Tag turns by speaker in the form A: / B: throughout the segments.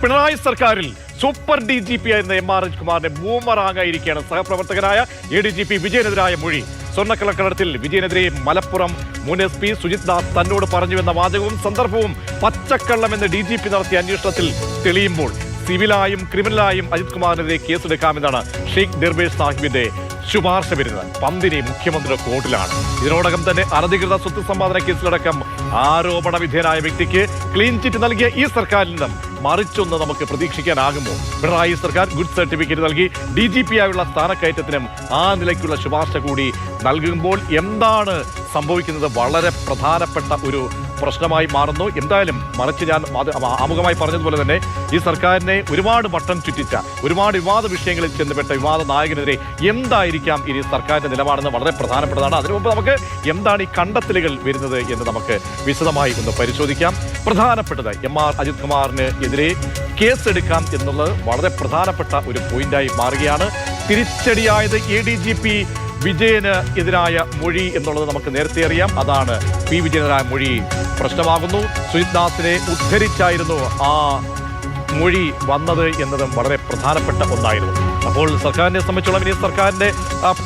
A: പിണറായി സർക്കാരിൽ super D G P ആയിരുന്ന M R H കുമാറിന്റെ ബൂമറാകായിരിക്കുകയാണ് സഹപ്രവർത്തകനായ എ ഡി ജി പി വിജയനെതിരായ മൊഴി. സ്വർണക്കള്ളക്കടത്തിൽ വിജയനെതിരെ മലപ്പുറം മുൻ എസ് പി സുജിത് ദാസ് തന്നോട് പറഞ്ഞുവെന്ന വാചകവും സന്ദർഭവും പച്ചക്കള്ളമെന്ന് ഡി ജി പി നടത്തിയ അന്വേഷണത്തിൽ തെളിയുമ്പോൾ സിവിലായും ക്രിമിനലായും അജിത് കുമാറിനെതിരെ കേസെടുക്കാമെന്നാണ് ഷെയ്ഖ് ദിർബേഷ് സാഹിബിന്റെ ശുപാർശ വരുന്നത്. പന്തിരി മുഖ്യമന്ത്രിയുടെ കോർട്ടിലാണ്. ഇതിനോടകം തന്നെ അനധികൃത സ്വത്ത് സമ്പാദന കേസിലടക്കം ആരോപണ വിധേയനായ വ്യക്തിക്ക് ക്ലീൻ ചിറ്റ് നൽകിയ ഈ സർക്കാരിൽ നിന്നും മറിച്ചൊന്ന് നമുക്ക് പ്രതീക്ഷിക്കാനാകുമോ? പിണറായി സർക്കാർ ഗുഡ് സർട്ടിഫിക്കറ്റ് നൽകി ഡി ജി പി ആയുള്ള സ്ഥാനക്കയറ്റത്തിനും ആ നിലയ്ക്കുള്ള ശുപാർശ കൂടി നൽകുമ്പോൾ എന്താണ് സംഭവിക്കുന്നത്? വളരെ പ്രധാനപ്പെട്ട ഒരു പ്രശ്നമായി മാറുന്നു. എന്തായാലും മറിച്ച് ഞാൻ ആമുഖമായി പറഞ്ഞതുപോലെ തന്നെ ഈ സർക്കാരിനെ ഒരുപാട് വട്ടം ചുറ്റിച്ച ഒരുപാട് വിവാദ വിഷയങ്ങളിൽ ചെന്നപ്പെട്ട വിവാദ നായകനെതിരെ എന്തായിരിക്കാം ഇനി സർക്കാരിന്റെ നിലപാടെന്ന് വളരെ പ്രധാനപ്പെട്ടതാണ്. അതിനു മുമ്പ് നമുക്ക് എന്താണ് ഈ കണ്ടെത്തലുകൾ വരുന്നത് എന്ന് നമുക്ക് വിശദമായി ഒന്ന് പരിശോധിക്കാം. പ്രധാനപ്പെട്ടത് എം ആർ അജിത് കുമാറിന് എതിരെ കേസെടുക്കാം എന്നുള്ളത് വളരെ പ്രധാനപ്പെട്ട ഒരു പോയിന്റായി മാറുകയാണ്. തിരിച്ചടിയായത് എ ഡി ജി പി വിജയന് എതിരായ മൊഴി എന്നുള്ളത് നമുക്ക് നേരത്തെ അറിയാം. അതാണ് പി. വിജയനെതിരായ മൊഴി. പ്രശ്നമാകുന്നു. സുജിത് ദാസിനെ ഉദ്ധരിച്ചായിരുന്നു ആ മൊഴി വന്നത് എന്നതും വളരെ പ്രധാനപ്പെട്ട ഒന്നായിരുന്നു. അപ്പോൾ സർക്കാരിനെ സംബന്ധിച്ചുള്ള ഇനി സർക്കാരിന്റെ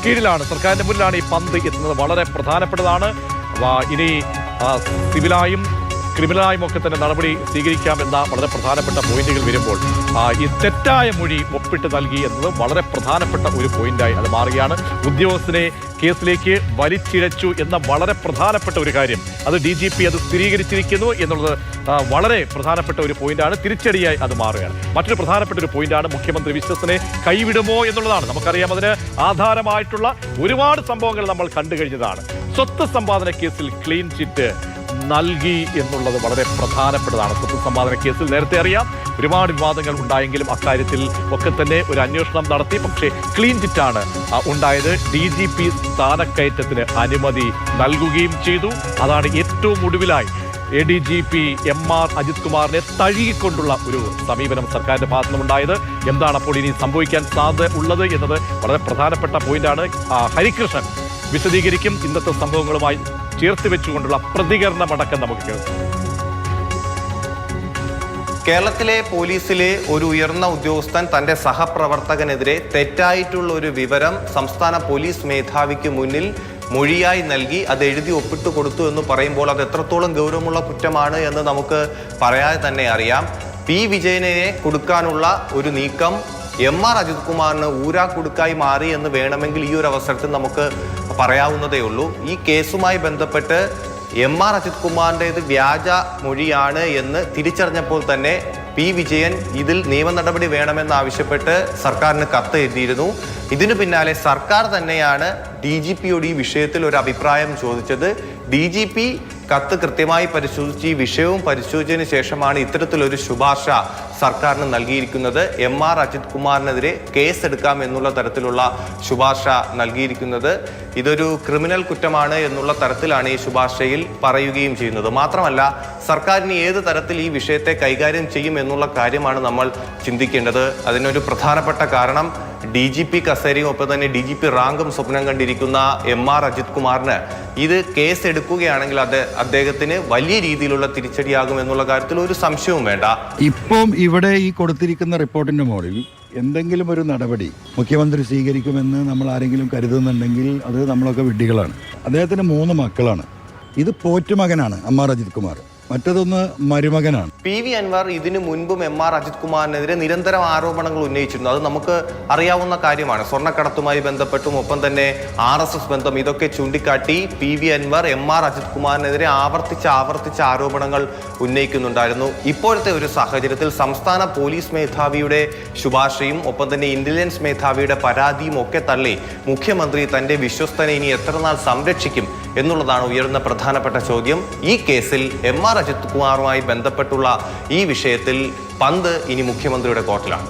A: കീഴിലാണ് സർക്കാരിന്റെ മുന്നിലാണ് ഈ പന്ത് എത്തുന്നത് വളരെ പ്രധാനപ്പെട്ടതാണ്. ഇനി സിവിലായും ക്രിമിനലായും ഒക്കെ നടപടി സ്വീകരിക്കാമെന്ന വളരെ പ്രധാനപ്പെട്ട പോയിന്റുകൾ വരുമ്പോൾ ഈ തെറ്റായ മൊഴി ഒപ്പിട്ട് നൽകി എന്നത് വളരെ പ്രധാനപ്പെട്ട ഒരു പോയിന്റായി അത് മാറുകയാണ്. ഉദ്യോഗസ്ഥനെ കേസിലേക്ക് വലിച്ചിഴച്ചു എന്ന വളരെ പ്രധാനപ്പെട്ട ഒരു കാര്യം. അത് ഡി ജി പി അത് സ്ഥിരീകരിച്ചിരിക്കുന്നു എന്നുള്ളത് വളരെ പ്രധാനപ്പെട്ട ഒരു പോയിന്റാണ്. തിരിച്ചടിയായി അത് മാറുകയാണ്. മറ്റൊരു പ്രധാനപ്പെട്ട ഒരു പോയിന്റാണ് മുഖ്യമന്ത്രി വിശ്വസനെ കൈവിടുമോ എന്നുള്ളതാണ്. നമുക്കറിയാം അതിന് ആധാരമായിട്ടുള്ള ഒരുപാട് സംഭവങ്ങൾ നമ്മൾ കണ്ടു കഴിഞ്ഞതാണ്. സ്വത്ത് സമ്പാദന കേസിൽ ക്ലീൻ ചിറ്റ് നൽകി എന്നുള്ളത് വളരെ പ്രധാനപ്പെട്ടതാണ്. സ്വത്ത് സമ്പാദന കേസിൽ നേരത്തെ അറിയാം. ഒരുപാട് വിവാദങ്ങൾ ഉണ്ടായെങ്കിലും അക്കാര്യത്തിൽ ഒക്കെ തന്നെ ഒരു അന്വേഷണം നടത്തി. പക്ഷേ ക്ലീൻ ചിറ്റാണ് ഉണ്ടായത്. ഡി ജി പി സ്ഥാനക്കയറ്റത്തിന് അനുമതി നൽകുകയും ചെയ്തു. അതാണ് ഏറ്റവും ഒടുവിലായി A D G P M R Ajith കുമാറിനെ തഴുകിക്കൊണ്ടുള്ള ഒരു സമീപനം സർക്കാരിന്റെ ഭാഗത്തു നിന്നുണ്ടായത് എന്താണ് അപ്പോൾ ഇനി സംഭവിക്കാൻ സാധ്യത ഉള്ളത് എന്നത് വളരെ പ്രധാനപ്പെട്ട പോയിന്റാണ് ഹരികൃഷ്ണൻ വിശദീകരിക്കും. ഇന്നത്തെ സംഭവങ്ങളുമായി ചേർത്ത് വെച്ചുകൊണ്ടുള്ള പ്രതികരണമടക്കം നമുക്ക് കേൾക്കാം.
B: കേരളത്തിലെ പോലീസിലെ ഒരു ഉയർന്ന ഉദ്യോഗസ്ഥൻ തന്റെ സഹപ്രവർത്തകനെതിരെ തെറ്റായിട്ടുള്ള ഒരു വിവരം സംസ്ഥാന പോലീസ് മേധാവിക്ക് മുന്നിൽ മൊഴിയായി നൽകി അത് എഴുതി ഒപ്പിട്ട് കൊടുത്തു എന്ന് പറയുമ്പോൾ അത് എത്രത്തോളം ഗൗരവമുള്ള കുറ്റമാണ് എന്ന് നമുക്ക് പറയാതെ തന്നെ അറിയാം. പി. വിജയനെ കൊടുക്കാനുള്ള ഒരു നീക്കം എം. ആർ. അജിത് കുമാറിന് ഊരാ കൊടുക്കായി മാറി എന്ന് വേണമെങ്കിൽ ഈ ഒരു അവസരത്തിൽ നമുക്ക് പറയാവുന്നതേ ഉള്ളൂ. ഈ കേസുമായി ബന്ധപ്പെട്ട് എം ആർ അജിത് കുമാറിന്റേത് വ്യാജ മൊഴിയാണ് എന്ന് തിരിച്ചറിഞ്ഞപ്പോൾ തന്നെ പി വിജയൻ ഇതിൽ നിയമ നടപടി വേണമെന്ന് ആവശ്യപ്പെട്ട് സർക്കാരിന് കത്ത് എഴുതിയിരുന്നു. ഇതിനു പിന്നാലെ സർക്കാർ തന്നെയാണ് ഡി ജി പിയോട് ഈ വിഷയത്തിൽ ഒരു അഭിപ്രായം ചോദിച്ചത്. ഡി ജി പി കത്ത് കൃത്യമായി പരിശോധിച്ച് ഈ വിഷയവും പരിശോധിച്ചതിന് ശേഷമാണ് ഇത്തരത്തിലൊരു ശുപാർശ സർക്കാരിന് നൽകിയിരിക്കുന്നത്. എം ആർ അജിത് കുമാറിനെതിരെ കേസെടുക്കാം എന്നുള്ള തരത്തിലുള്ള ശുപാർശ നൽകിയിരിക്കുന്നത്. ഇതൊരു ക്രിമിനൽ കുറ്റമാണ് എന്നുള്ള തരത്തിലാണ് ഈ ശുപാർശയിൽ പറയുകയും ചെയ്യുന്നത്. മാത്രമല്ല സർക്കാരിന് ഏത് തരത്തിൽ ഈ വിഷയത്തെ കൈകാര്യം ചെയ്യും എന്നുള്ള കാര്യമാണ് നമ്മൾ ചിന്തിക്കേണ്ടത്. അതിനൊരു പ്രധാനപ്പെട്ട കാരണം ഡി ജി പി കസേരയും ഒപ്പം തന്നെ ഡി ജി പി റാങ്കും സ്വപ്നം കണ്ടിരിക്കുന്ന എം ആർ അജിത് കുമാറിന് ഇത് കേസ് എടുക്കുകയാണെങ്കിൽ അത് അദ്ദേഹത്തിന് വലിയ രീതിയിലുള്ള തിരിച്ചടിയാകും എന്നുള്ള കാര്യത്തിൽ ഒരു സംശയവും വേണ്ട.
C: ഇപ്പം ഇവിടെ ഈ കൊടുത്തിരിക്കുന്ന റിപ്പോർട്ടിന്റെ മുകളിൽ എന്തെങ്കിലും ഒരു നടപടി മുഖ്യമന്ത്രി സ്വീകരിക്കുമെന്ന് നമ്മൾ ആരെങ്കിലും കരുതുന്നുണ്ടെങ്കിൽ അത് നമ്മളൊക്കെ വിഡ്ഢികളാണ്. അദ്ദേഹത്തിന് മൂന്ന് മക്കളാണ്. ഇത് പോറ്റുമകനാണ് എം ആർ അജിത് കുമാർ. മറ്റതൊന്ന് മരുമകനാണ്.
B: പി വി അൻവർ ഇതിനു മുൻപും എം ആർ അജിത് കുമാറിനെതിരെ നിരന്തരം ആരോപണങ്ങൾ ഉന്നയിച്ചിരുന്നു. അത് നമുക്ക് അറിയാവുന്ന കാര്യമാണ്. സ്വർണക്കടത്തുമായി ബന്ധപ്പെട്ടും ഒപ്പം തന്നെ ആർ എസ് എസ് ബന്ധം ഇതൊക്കെ ചൂണ്ടിക്കാട്ടി P V Anvar M R Ajith കുമാറിനെതിരെ ആവർത്തിച്ച് ആവർത്തിച്ച് ആരോപണങ്ങൾ ഉന്നയിക്കുന്നുണ്ടായിരുന്നു. ഇപ്പോഴത്തെ ഒരു സാഹചര്യത്തിൽ സംസ്ഥാന പോലീസ് മേധാവിയുടെ ശുപാർശയും ഒപ്പം തന്നെ ഇന്റലിജൻസ് മേധാവിയുടെ പരാതിയും ഒക്കെ തള്ളി മുഖ്യമന്ത്രി തന്റെ വിശ്വസ്തനെ ഇനി എത്ര നാൾ സംരക്ഷിക്കും എന്നുള്ളതാണ് ഉയർന്ന പ്രധാനപ്പെട്ട ചോദ്യം. ഈ കേസിൽ എം ആർ അജിത് കുമാറുമായി ബന്ധപ്പെട്ടുള്ള ഈ വിഷയത്തിൽ പന്ത് ഇനി മുഖ്യമന്ത്രിയുടെ കോർട്ടിലാണ്.